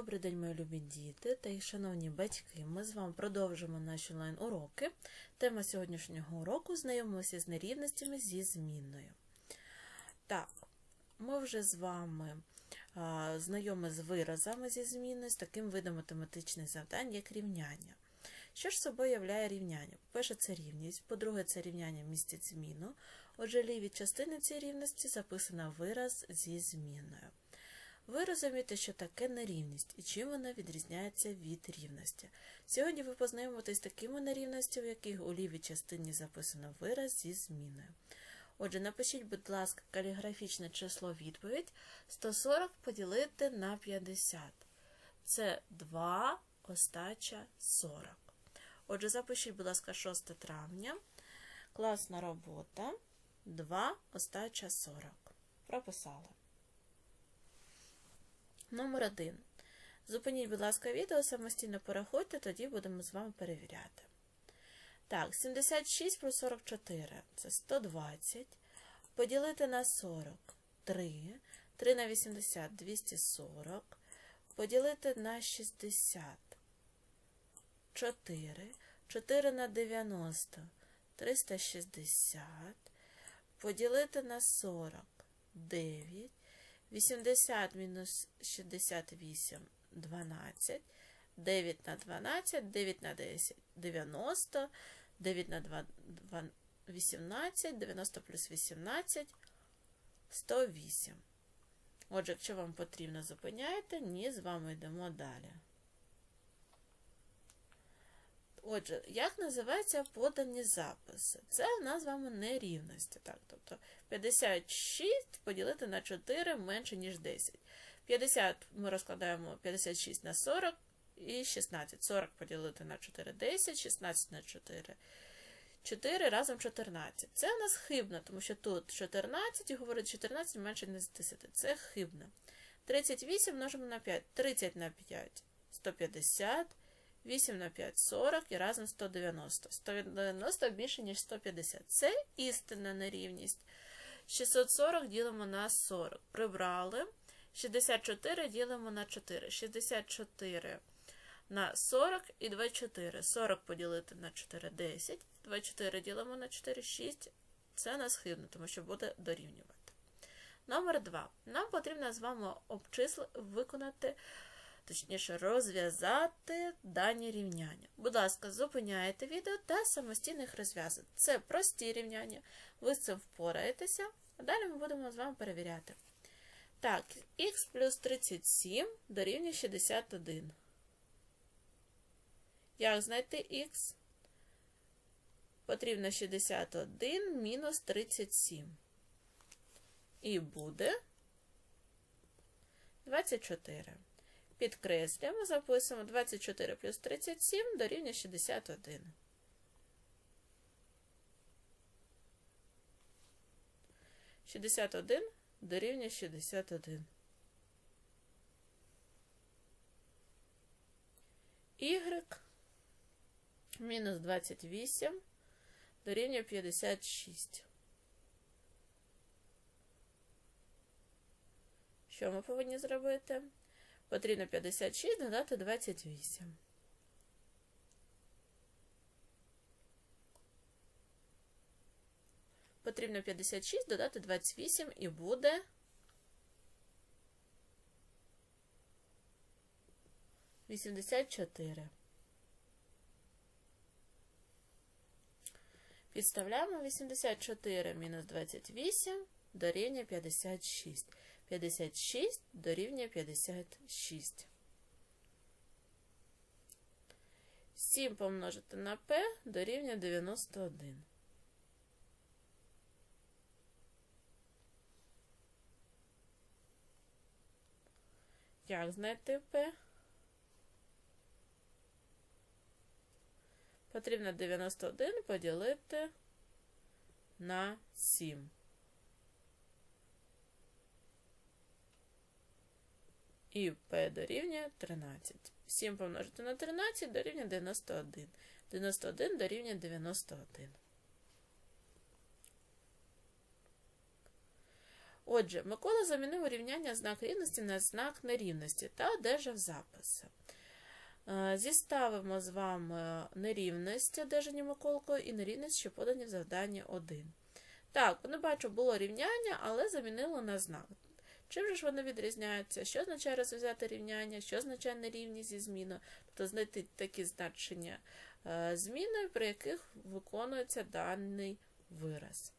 Добрий день, мої любі діти та їх шановні батьки. Ми з вами продовжимо наші онлайн-уроки. Тема сьогоднішнього уроку знайомимося з нерівностями зі змінною. Так, ми вже з вами а, знайомі з виразами зі зміною, з таким видом математичних завдань, як рівняння. Що ж собою являє рівняння? По-перше, це рівність, по-друге, це рівняння містить зміну. Отже, ліві частини цієї рівності записано вираз зі зміною. Ви розумієте, що таке нерівність і чим вона відрізняється від рівності. Сьогодні ви познайомитесь з такими нерівностями, в яких у лівій частині записано вираз зі зміною. Отже, напишіть, будь ласка, каліграфічне число відповідь 140 поділити на 50. Це 2 остача 40. Отже, запишіть, будь ласка, 6 травня. Класна робота. 2 остача 40. Прописали. Номер 1. Зупиніть, будь ласка, відео, самостійно порахуйте, тоді будемо з вами перевіряти. Так, 76 плюс 44 це 120. Поділити на 40 3. 3 на 80 240. Поділити на 60 4. 4 на 90 360. Поділити на 40 9. 80 мінус 68 12. 9 на 12, 9 на 10 90, 9 на 2 18, 90 плюс 18 108. Отже, якщо вам потрібно, зупиняєте, ні, з вами йдемо далі. Отже, як називаються подані записи? Це у нас з вами нерівності. Так, тобто 56 поділити на 4 менше, ніж 10. 50 ми розкладаємо 56 на 40 і 16. 40 поділити на 4 10, 16 на 4. 4 разом 14. Це у нас хибно, тому що тут 14 і говорить 14 менше, ніж 10. Це хибно. 38 множимо на 5. 30 на 5 150. 8 на 5 40 і разом 190. 190 більше, ніж 150. Це істинна нерівність. 640 ділимо на 40. Прибрали. 64 ділимо на 4. 64 на 40 і 24. 40 поділити на 4 10. 24 ділимо на 4 6. Це нас хибно, тому що буде дорівнювати. Номер 2. Нам потрібно з вами обчисли виконати точніше, розв'язати дані рівняння. Будь ласка, зупиняєте відео та самостійно їх розв'язуєте. Це прості рівняння, ви з цим впораєтеся, а далі ми будемо з вами перевіряти. Так, х плюс 37 дорівнює 61. Як знайти х? Потрібно 61 мінус 37. І буде 24. Підкреслюємо, записуємо 24 плюс 37 дорівнює 61. Шістдесят один дорівнює 61. Y мінус 28 дорівнює 56. Що ми повинні зробити? Потрібно 56 додати 28. Потрібно 56 додати 28 і буде. Вісімдесят чотири. Підставляємо 84 мінус 28 дорівнює 56. 56 дорівнює 56. 7 помножити на p дорівнює 91. Як знайти p? Потрібно 91 поділити на 7. І P дорівнює 13. 7 помножити на 13 дорівнює 91. 91 дорівнює 91. Отже, Микола замінив рівняння знак рівності на знак нерівності та одержав записи. Е, Зіставимо з вами нерівність, одержані Миколкою, і нерівність, що подані в завданні 1. Так, не бачу, було рівняння, але замінило на знак. Чим же ж вони відрізняються? Що означає розв'язати рівняння, що означає нерівність зі зміною? Тобто знайти такі значення е, зміни, при яких виконується даний вираз.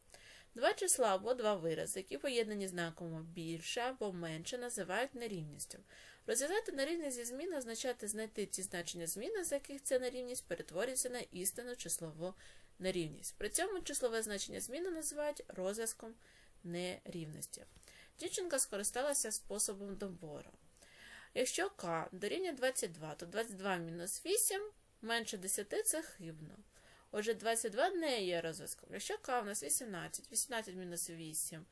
Два числа або два вирази, які поєднані знаком більше або менше, називають нерівністю. Розв'язати нерівність зі зміни означає знайти ті значення зміни, за яких ця нерівність перетворюється на істинну числову нерівність. При цьому числове значення зміни називають розв'язком нерівності. Дівчинка скористалася способом добору. Якщо k дорівнює 22, то 22 мінус 8 менше 10 це хибно. Отже, 22 не є розв'язком. Якщо k у нас 18, 18 мінус 8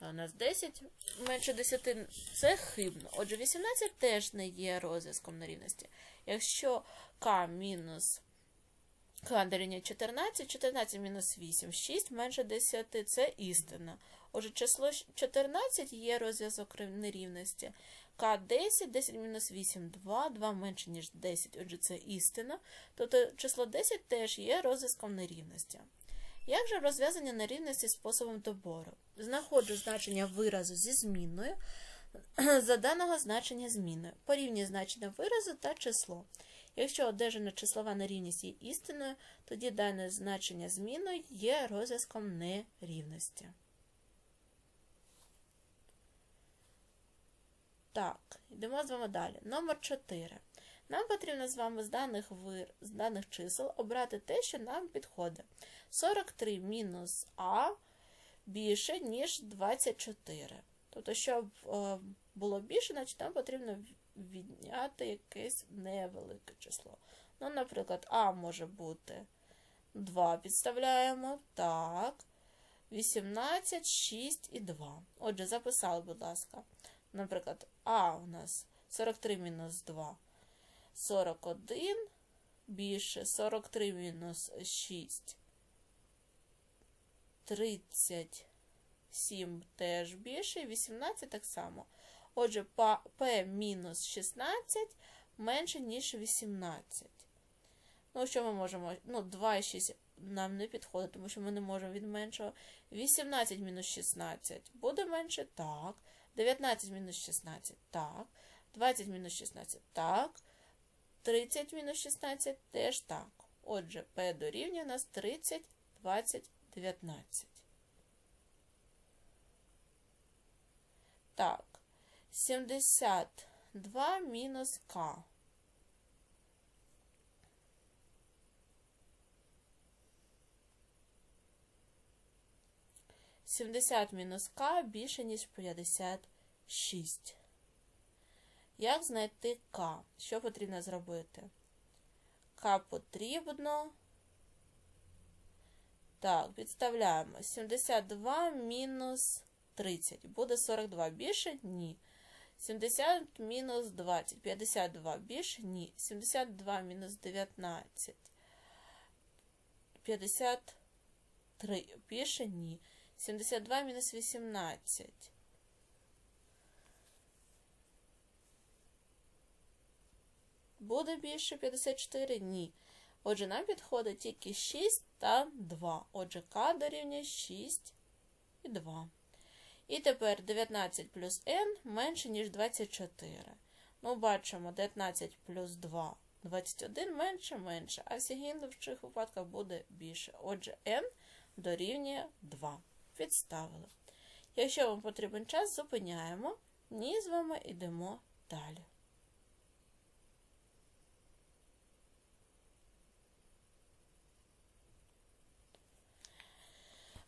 у нас 10 менше 10 це хибно. Отже, 18 теж не є розв'язком нерівності. Якщо k мінус k дорівнює 14, 14 мінус 8, 6 менше 10 це істина. Отже, число 14 є розв'язок нерівності. К 10, 10 мінус 8, 2, 2 менше, ніж 10, отже, це істина. Тобто число 10 теж є розв'язком нерівності. Як же розв'язання нерівності способом добору? Знаходжу значення виразу зі змінною за даного значення зміною. Порівнюю значення виразу та число. Якщо одержана числова нерівність є істиною, тоді дане значення зміною є розв'язком нерівності. Так, йдемо з вами далі. Номер 4. Нам потрібно з вами з даних вир... з даних чисел обрати те, що нам підходить. 43 мінус А більше, ніж 24. Тобто, щоб е, було більше, значить нам потрібно відняти якесь невелике число. Ну, наприклад, А може бути 2 підставляємо. Так. 18, 6 і 2. Отже, записали, будь ласка. Наприклад, А у нас 43 мінус 2. 41 більше 43 мінус 6. 37 теж більше, 18 так само. Отже, P мінус 16 менше, ніж 18. Ну, що ми можемо? Ну, 2 і 6 нам не підходить, тому що ми не можемо від меншого. 18 мінус 16 буде менше? Так. 19 мінус 16 так. 20 мінус 16 так. 30 мінус 16 теж так. Отже, P дорівнює нас 30, 20, 19. Так. 72 мінус К. Сімдесят мінус К більше, ніж 56. Як знайти К? Що потрібно зробити? К потрібно. Так, підставляємо. 72 мінус 30. Буде 42 більше? Ні. 70 мінус 20. 52 більше? Ні. 72 мінус 19. 53 більше? Ні. 72 мінус 18. Буде більше 54? Ні. Отже, нам підходить тільки 6 та 2. Отже, К дорівнює 6 і 2. І тепер 19 плюс n менше, ніж 24. Ну, бачимо, 19 плюс 2 21 менше, менше, а всіх інших випадках буде більше. Отже, n дорівнює 2. Підставили. Якщо вам потрібен час, зупиняємо. Ні, з вами йдемо далі.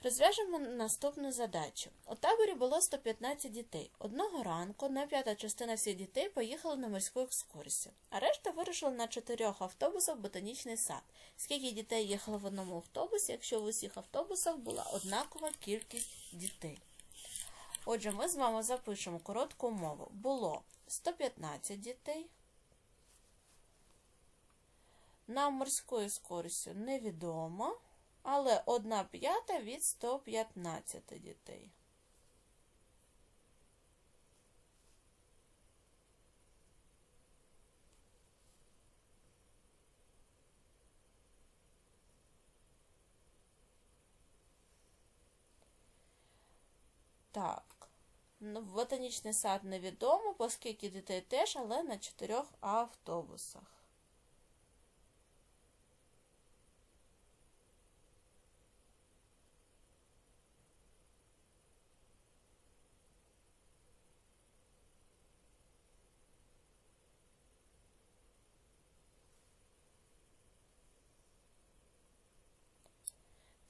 Розв'яжемо наступну задачу. У таборі було 115 дітей. Одного ранку на п'ята частина всіх дітей поїхали на морську екскурсію, а решта вирушила на чотирьох автобусах в ботанічний сад. Скільки дітей їхало в одному автобусі, якщо в усіх автобусах була однакова кількість дітей? Отже, ми з вами запишемо коротку умову. Було 115 дітей. На морську екскурсію невідомо але 1 п'ята від 115 дітей. Так, ну, ботанічний сад невідомо, оскільки дітей теж, але на чотирьох автобусах.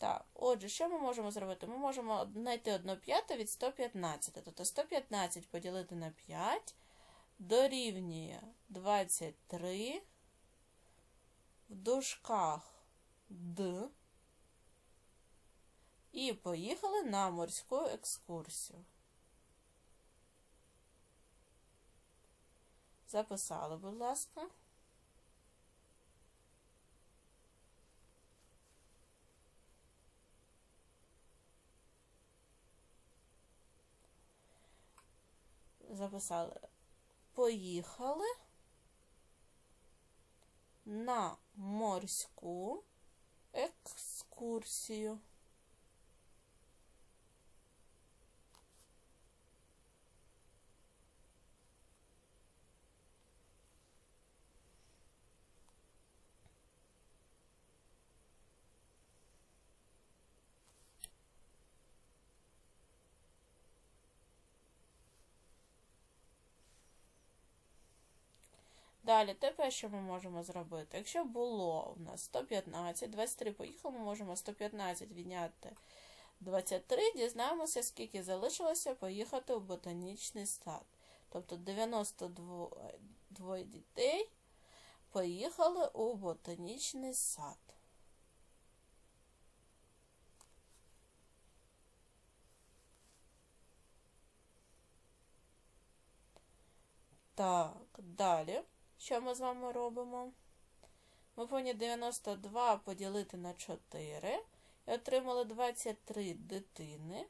Так, отже, що ми можемо зробити? Ми можемо знайти 1 п'яту від 115. Тобто 115 поділити на 5 дорівнює 23 в дужках Д. І поїхали на морську екскурсію. Записали, будь ласка. Записали. Поїхали на морську екскурсію. Далі, тепер що ми можемо зробити? Якщо було у нас 115, 23 поїхали, ми можемо 115 відняти 23, дізнаємося, скільки залишилося поїхати у ботанічний сад. Тобто 92 дітей поїхали у ботанічний сад. Так, далі. Що ми з вами робимо? Ми повинні 92 поділити на 4 і отримали 23 дитини.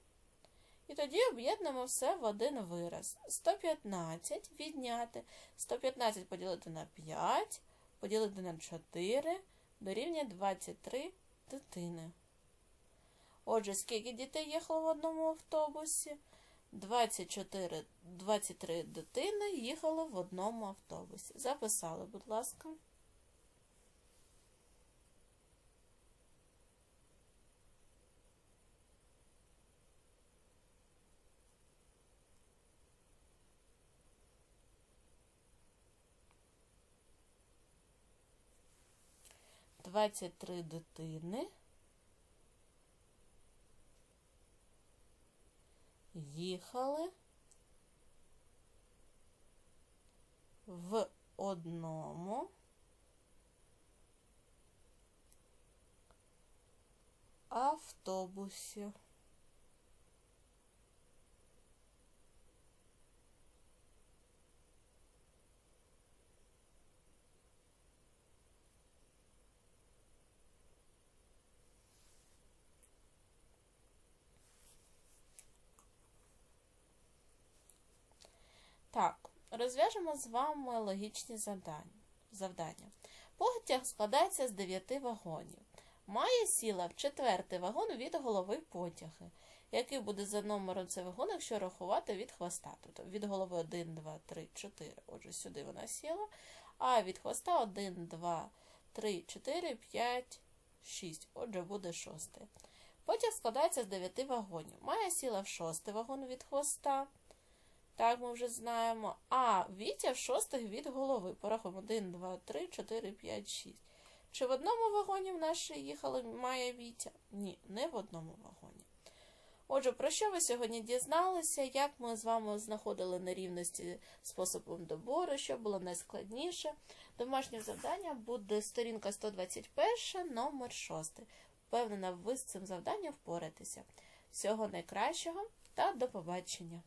І тоді об'єднуємо все в один вираз. 115 відняти. 115 поділити на 5, поділити на 4, дорівнює 23 дитини. Отже, скільки дітей їхало в одному автобусі? 24, 23 дитини їхало в одному автобусі. Записали, будь ласка. Двадцять три дитини. Їхали в одному автобусі. Так, розв'яжемо з вами логічні завдання. Потяг складається з 9 вагонів. Має сіла в четвертий вагон від голови потяги, який буде за номером цей вагон, якщо рахувати від хвоста. Тобто від голови 1, 2, 3, 4. Отже, сюди вона сіла. А від хвоста 1, 2, 3, 4, 5, 6. Отже, буде шостий. Потяг складається з 9 вагонів. Має сіла в шостий вагон від хвоста. Так, ми вже знаємо. А Вітя в шостих від голови. Порахуємо 1, 2, 3, 4, 5, 6. Чи в одному вагоні в нас їхала Майя Вітя? Ні, не в одному вагоні. Отже, про що ви сьогодні дізналися? Як ми з вами знаходили нерівності способом добору, що було найскладніше? Домашнє завдання буде сторінка 121, номер 6. Впевнена, ви з цим завданням впоратеся. Всього найкращого та до побачення!